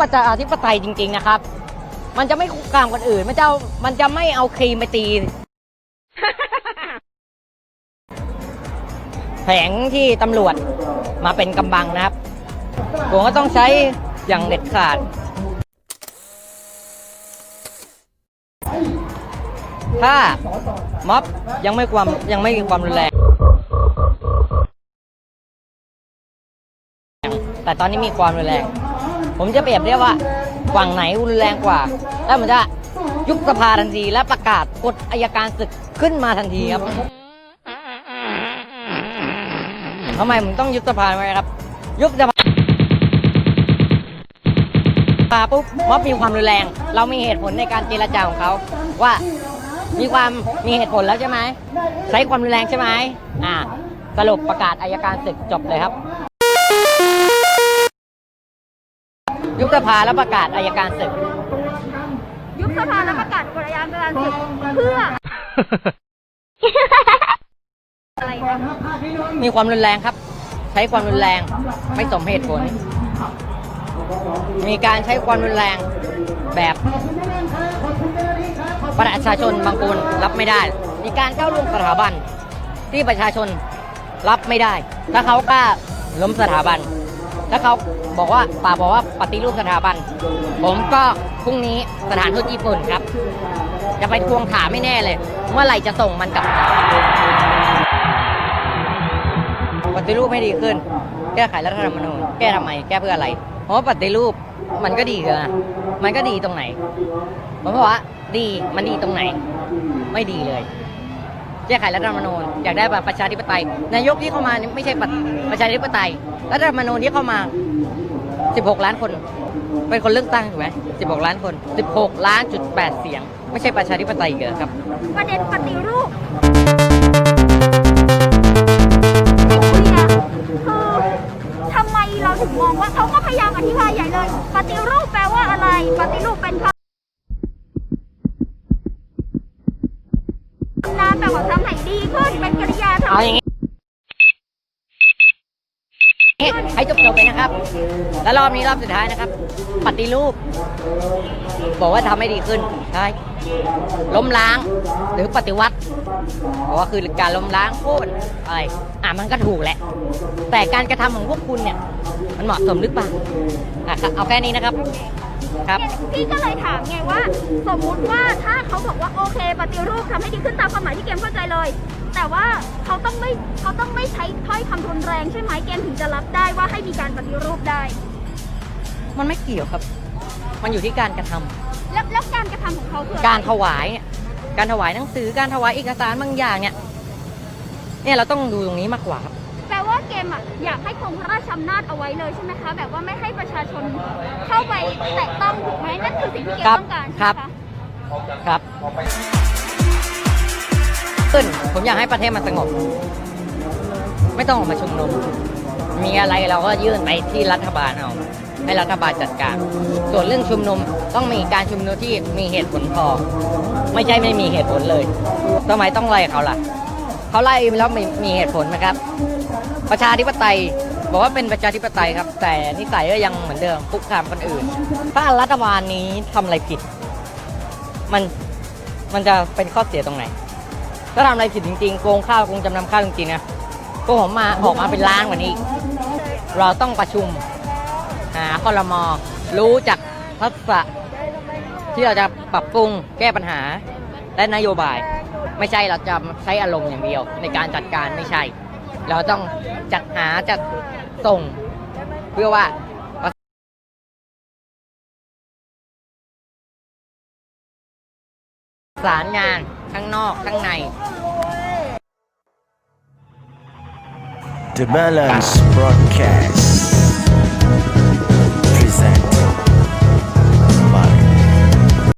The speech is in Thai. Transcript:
ประชาธิปไตยจริง ๆ นะครับ มันจะไม่คุกคามคนอื่น มันจะมันจะไม่เอาครีมไปตี แผงที่ตำรวจมาเป็นกำบังนะครับ ผมก็ต้องใช้อย่างเด็ดขาด ถ้าม็อบยังไม่ความยังไม่มีความรุนแรง แต่ตอนนี้มีความรุนแรง ผมจะเปรียบเทียบว่าฝั่งไหนรุนแรงกว่า แล้วมันจะยุบสภาทันทีและประกาศกฎอายการศึกขึ้นมาทันทีครับทำไมผมต้องยุบสภาไว้ครับ ยุบสภาสภาปุ๊บม็อบมีความรุนแรง เรามีเหตุผลในการเจรจาของเขาว่ามีความมีเหตุผลแล้วใช่ไหมใช้ความรุนแรงใช่ไหมอ่าสรุปประกาศอายการศึกจบเลยครับ ยุบสภาแล้วประกาศอายการศึก ยุบสภาและประกาศกฎอายการศึกเพื่อ อะไรคะมีความรุนแรงครับ ใช้ความรุนแรงไม่สมเหตุผล มีการใช้ความรุนแรงแบบประชาชนบางคนรับไม่ได้ มีการก้าวล่วงสถาบันที่ประชาชนรับไม่ได้ ถ้าเขากล้าล้มสถาบัน ถ้าเขาบอกว่าป่าบอกว่าปฏิรูปสถาบัน ผมก็พรุ่งนี้สถานทูตญี่ปุ่นครับ จะไปทวงถามไม่แน่เลย เมื่อไหร่จะส่งมันกลับมาปฏิรูปให้ดีขึ้น แก้ไขรัฐธรรมนูญแก้ทำไม แก้เพื่ออะไร เพราะว่าปฏิรูปมันก็ดีเกินมันก็ดีตรงไหนผมบอกว่าดีมันดีตรงไหน ไม่ดีเลย แก้ไขรัฐธรรมนูญอยากได้แบบประชาธิปไตย นายกที่เข้ามาไม่ใช่ปะประชาธิปไตยรัฐธรรมนูญที่เข้ามา 16 ล้านคน เป็นคนเลือกตั้งถูกไหม16 ล้านคน 16 ล้านจุด8เสียง ไม่ใช่ประชาธิปไตยเหรอครับ ประเด็นปฏิรูป ดีขึ้นเป็นกริยาทำ เอาอย่าง ให้จบจบไปนะครับ แล้วรอบนี้รอบสุดท้ายนะครับ ปฏิรูป บอกว่าทำให้ดีขึ้นใช่ล้มล้าง หรือปฏิวัติบอกว่าคือการล้มล้างโค่นอะไรอะมันก็ถูกแหละ แต่การกระทำของพวกคุณเนี่ย มันเหมาะสมหรือเปล่าอะครับเอาแค่นี้นะครับครับพี่ก็เลยถามไงว่า สมมุติว่าถ้าเขาบอกว่าโอเค ปฏิรูปทำให้ดีขึ้นตามความหมายที่เกมเข้าใจเลย แต่ว่าเขาต้องไม่เขาต้องไม่ใช้ถ้อยคำรุนแรงใช่ไหมเกมถึงจะรับได้ว่าให้มีการปฏิรูปได้ มันไม่เกี่ยวครับ มันอยู่ที่การกระทำแล้วแล้วการกระทำของเขาคืออะไรการถวายเนี่ยการถวายหนังสือการถวายเอกสารบางอย่างเนี่ยเนี่ยเราต้องดูตรงนี้มากกว่าครับ แปลว่าเกมอะอยากให้คงพระราชอำนาจเอาไว้เลยใช่ไหมคะ แบบว่าไม่ให้ประชาชนเข้าไปแตะต้องถูกไหมนั่นคือสิ่งที่เกมครับต้องการครัใช่บไหมคะ ครับ ขึ้น ผมอยากให้ประเทศมันสงบ ไม่ต้องออกมาชุมนุม มีอะไรเราก็ยื่นไปที่รัฐบาลเอาให้รัฐบาลจัดการ ส่วนเรื่องชุมนุมต้องมีการชุมนุมที่มีเหตุผลพอ ไม่ใช่ไม่มีเหตุผลเลยทำไมต้องไล่เขาล่ะ เขาไล่แล้วมีมีเหตุผลไหมครับ ประชาธิปไตยบอกว่าเป็นประชาธิปไตยครับ แต่นิสัยก็ยังเหมือนเดิมคุกคามคนอื่น ถ้ารัฐบาลนี้ทำอะไรผิด มันมันจะเป็นข้อเสียตรงไหน ถ้าทำอะไรผิดจริงๆโกงข้าวโกงจำนำข้าวจริงๆนะพวกผมมาออกมาเป็นล้านกว่านี้ เราต้องประชุมหาคอรมอรู้จักทักษะที่เราจะปรับปรุงแก้ปัญหา และนโยบาย ไม่ใช่เราจะใช้อารมณ์อย่างเดียว ในการจัดการไม่ใช่ เราต้องจัดหาจัดส่ง เพื่อว่า สารงานข้างนอกข้างใน The Balance Broadcast.